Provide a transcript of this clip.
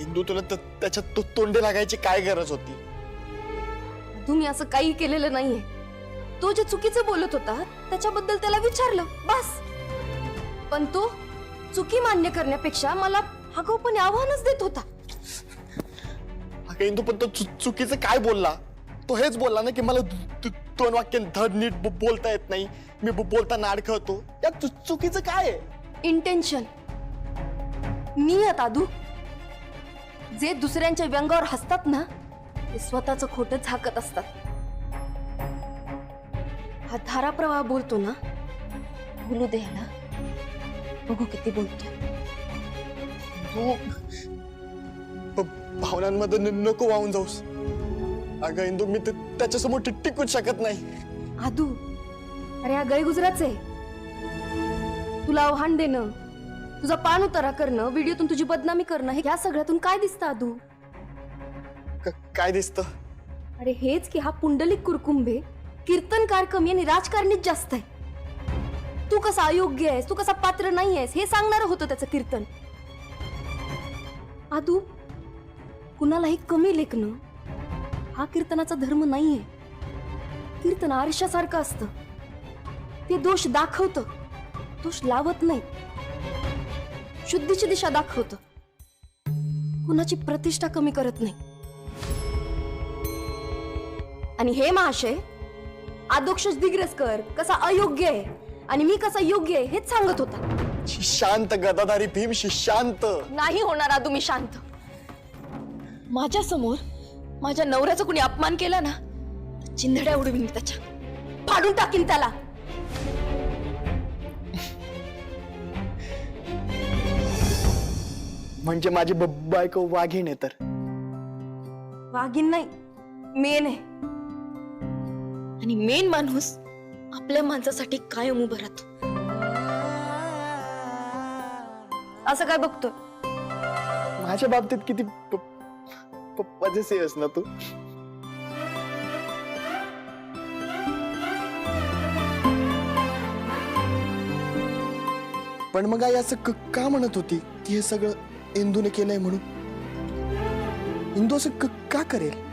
इंदू तुला त- त्याच्यात तो तोंडे लागायची काय गरज होती? तुम्ही असं काही केलेलं नाहीये. तो जे चुकीचं बोलत होता त्याच्याबद्दल त्याला विचारलं बस. पण तो चुकी मान्य करण्यापेक्षा मला आगाऊपणे आव्हानच देत होता. अगं इंदू पण तो चु- चुकीचं काय बोलला? तो हेच बोलला ना की मला दु- दोन वाक्य धड नीट बो- बोलता येत नाही. मी बो- बोलताना अडखळतो या चुकीचं काय आहे? इंटेन्शन नियत आदू जे दुसऱ्यांच्या व्यंगावर हसतात ना ते स्वतःच खोटं झाकत असतात. हा धाराप्रवाह बोलतो ना बोलू दे ह्याला बघू किती बोलतो. तू भावनांमध्ये न- नको वाहून जाऊस. अगं इंदू मी त्याच्यासमोर टिक- टिकूच शकत नाही. आदू अरे हा गैगुजराच आहे तुला आव्हान देणं तुझा पान उतारा करणं व्हिडिओतून तुझी बदनामी करणं हे ह्या सगळ्यातून काय दिसतं आदू? काय दिसतं? अरे हेच की हा पुंडलिक कुरकुंभे कीर्तनकार कमी आणि राजकारणीच जास्त आहे. तू कसा अयोग्य आहेस? तू कसा पात्र नाही आहेस? हे सांगणार होतं त्याचं कीर्तन. आदू कुणालाही कमी लेखणं हा कीर्तनाचा धर्म नाहीये. कीर्तन आरशासारखं असतं. ते दोष दाखवतं. दोष लावत नाही. शुद्धीची दिशा दाखवतं. कुणाची प्रतिष्ठा कमी करत नाही. आणि हे महाशय आदोक्ष दिग्रसकर कसा अयोग्य आहे आणि मी कसा योग्य आहे हेच सांगत होता. शांत गदाधारी भीम शांत. नाही होणार आदू मी शांत. माझ्यासमोर माझ्या नवऱ्याचा कुणी अपमान केला ना चिंधड्या उडवीन मी त्याच्या. फाडून टाकीन त्याला. म्हणजे माझी ब- बायको वाघीण आहे तर. वाघीन नाही मेन आहे. आणि मेन माणूस आपल्या माणसासाठी कायम उभं राहतो. असं काय बघतोय? माझ्या बाबतीत किती पजेसिव्ह ना तू? पण मग आई असं क- का म्हणत होती? की हे सगळं इंदूने केलंय म्हणून. इंदू असं क- का करेल?